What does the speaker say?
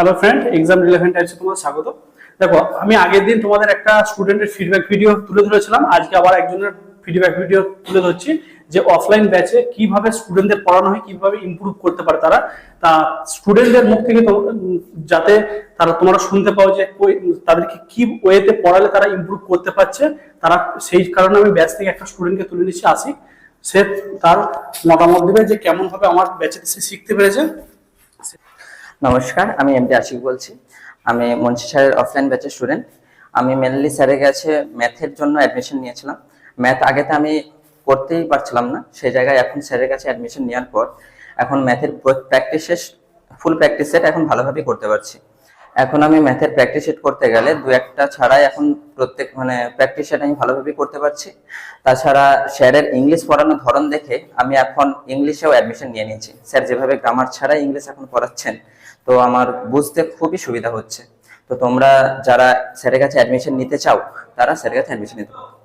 Hello friend exam relevant টাইপসে তোমাদের স্বাগত। দেখো, আমি আগের দিন তোমাদের একটা স্টুডেন্টের ফিডব্যাক ভিডিও তুলে ধরেছিলাম। আজকে আবার একজনের ফিডব্যাক ভিডিও তুলে ধরছি যে অফলাইন ব্যাচে কীভাবে স্টুডেন্টদের পড়ানো হয়, কীভাবে ইমপ্রুভ করতে পারে তারা। তা স্টুডেন্টদের মুখ থেকে যাতে তারা, তোমরা শুনতে পাও যে তাদেরকে কি ওয়েতে পড়ালে তারা ইমপ্রুভ করতে পারছে, তারা সেই কারণে আমি ব্যাচ থেকে একটা স্টুডেন্টকে তুলে নিচ্ছি আসি সে তার মতামত দেবে যে কেমন ভাবে আমার ব্যাচে সে শিখতে পেরেছে। নমস্কার, আমি এম ডি আশিক বলছি। আমি মুন্সি স্যারের অফলাইন ব্যাচের স্টুডেন্ট আমি মেনলি স্যারের কাছে ম্যাথের জন্য অ্যাডমিশন নিয়েছিলাম। ম্যাথ আগে তো আমি করতেই পারছিলাম না, সেই জায়গায় এখন স্যারের কাছে অ্যাডমিশন নেওয়ার পর, এখন ম্যাথের প্র্যাকটিসের ফুল প্র্যাকটিস সেট এখন ভালোভাবে করতে পারছি। এখন আমি ম্যাথের প্র্যাকটিস সেট করতে গেলে দু একটা ছাড়াই এখন প্রত্যেক মানে প্র্যাকটিস সেট আমি ভালোভাবেই করতে পারছি। তাছাড়া স্যারের ইংলিশ পড়ানোর ধরন দেখে আমি এখন ইংলিশেও অ্যাডমিশন নিয়ে নিয়েছি। স্যার যেভাবে গ্রামার ছাড়াই ইংলিশ এখন পড়াচ্ছেন, তো আমার বুঝতে খুবই সুবিধা হচ্ছে। তো তোমরা যারা স্যারের কাছে অ্যাডমিশন নিতে চাও, তারা স্যারের কাছে অ্যাডমিশন নিতে পারো।